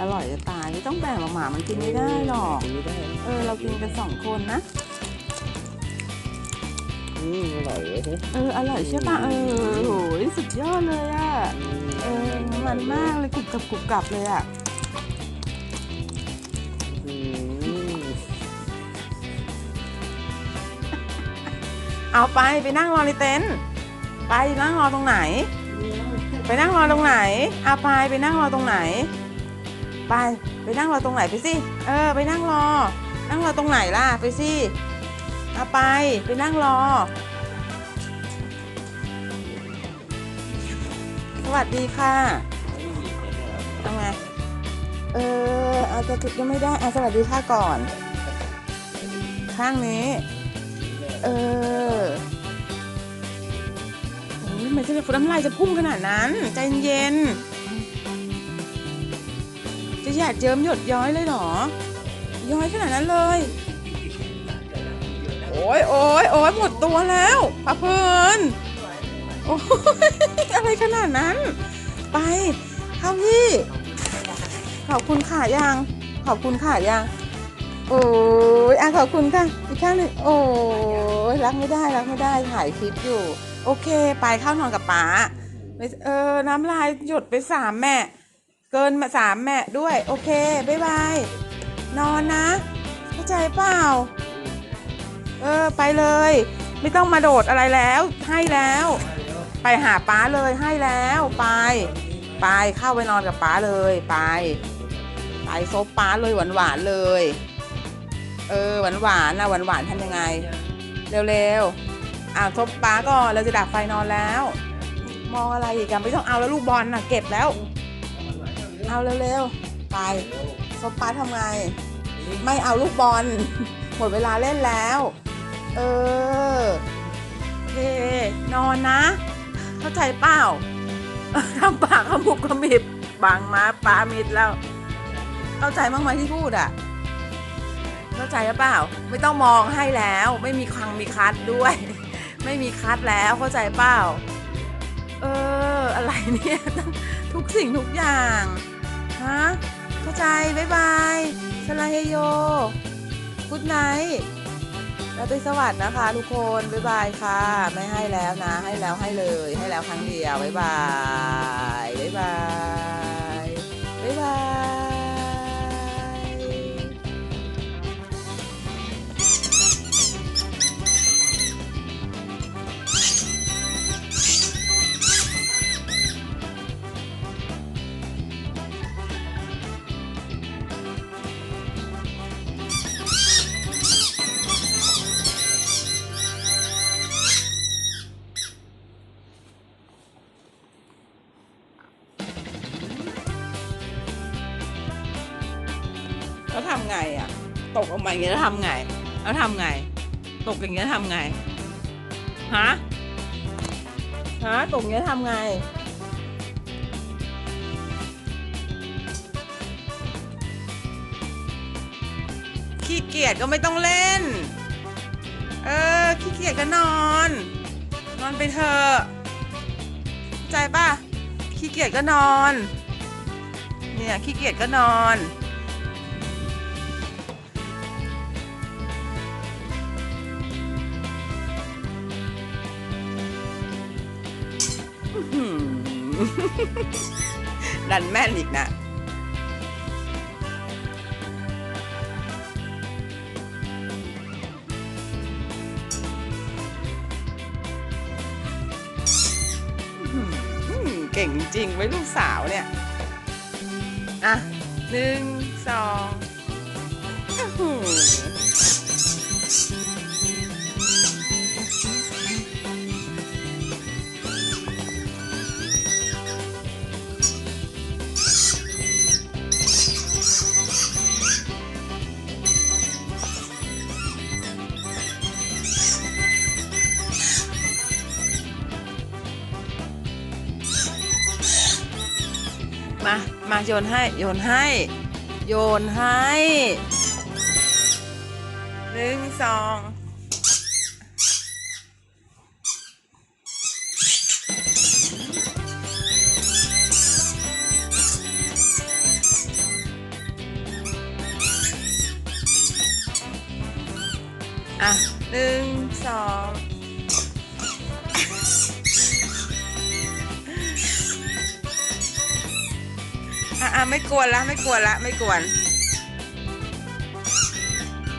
อร่อยจะตายไม่ต้องแบ่งหรอกหมามันกินไม่ได้หรอกไม่ได้เออเรากินกันสองคนนะอืมอร่อยเลยเอออร่อยใช่ปะเออโหยสุดยอดเลยอะเออมันมากเลยกรุบกรับกรุบกรับเลยอะอืมเอาไปไปนั่งรอในเต็นท์ไปนั่งรอตรงไหน ไปนั่งรอตรงไหนเอาไปไปนั่งรอตรงไหน ไป ไปนั่งรอตรงไหนไปสิ เออ ไปนั่งรอ นั่งรอตรงไหนล่ะ ไปสิเอาไป ไปนั่งรอ สวัสดีค่ะทำไงเอออาจจะจุดก็ไม่ได้อะสวัสดีค่ะก่อน ข้างนี้ เออโอ้ยทำไมจะน้ำลายจะพุ่งขนาดนั้น ใจเย็น จะอยากเจิมหยดย้อยเลยเหรอ ย้อยขนาดนั้นเลย โอ้ยโอ้ยโอ้ยหมดตัวแล้วปะเพลินโอ้ยอะไรขนาดนั้น ไปเข้าพี่ ขอบคุณค่ะยัง ขอบคุณค่ะยัง โอ้ยอะขอบคุณค่ะ อีกข้างหนึ่งโอ้ยรักไม่ได้รักไม่ได้ถ่ายคลิปอยู่ โอเค ไปเข้านอนกับป๋าไม่เออน้ำลายหยดไปสามแม่ เกินมาสามแม่ด้วย โอเค บ๊ายบาย นอนนะ เข้าใจเปล่า เออ ไปเลย ไม่ต้องมาโดดอะไรแล้ว ให้แล้ว ไปหาป้าเลยให้แล้ว ไป ไปเข้าไปนอนกับป้าเลย ไป ไปซบป้าเลยหวานหวานๆเลย เออ หวานหวานๆนะหวานหวานๆทำยังไง เร็วๆอ่าซบป้าก่อนเราจะดับไฟนอนแล้ว มองอะไรอีกอะไม่ต้องเอาแล้วลูกบอลน่ะ เก็บแล้ว เอาเร็วๆ ไปซบป้าทำไง ไม่เอาลูกบอล หมดเวลาเล่นแล้ว เออโอเคนอนนะ เข้าใจเปล่าทำปากขมุบขมิบบังมาปามิดแล้ว เข้าใจบ้างไหมที่พูดอะ เข้าใจหรือเปล่า ไม่ต้องมองให้แล้ว ไม่มีคลังมีคัดด้วย ไม่มีคัดแล้วเข้าใจเปล่า เออ อะไรเนี่ย ทุกสิ่งทุกอย่าง ฮะเข้าใจ บ๊ายบายสลาเฮโยกุดไนท์แล้วไปสวัสดีนะคะ ทุกคน บ๊ายบายค่ะ ไม่ให้แล้วนะ ให้แล้วให้เลย ให้แล้วครั้งเดียว บ๊ายบาย บ๊ายบาย แล้วทำไงอะ ตกลงมาอย่างเงี้ยแล้วทำไง แล้วทำไง ตกอย่างเงี้ยทำไง ฮะ ฮะ ตกอย่างเงี้ยทำไง ขี้เกียจก็ไม่ต้องเล่น เออ ขี้เกียจก็นอน นอนไปเถอะใจป่ะ ขี้เกียจก็นอน เนี่ย ขี้เกียจก็นอน ดันแม่นอีกนะเก่งจริงไว้ลูกสาวเนี่ย อะหนึ่งสอง มา มาโยนให้ โยนให้ โยนให้หนึ่งสองอะหนึ่งสอง ไม่กวนละไม่กวนละไม่กวน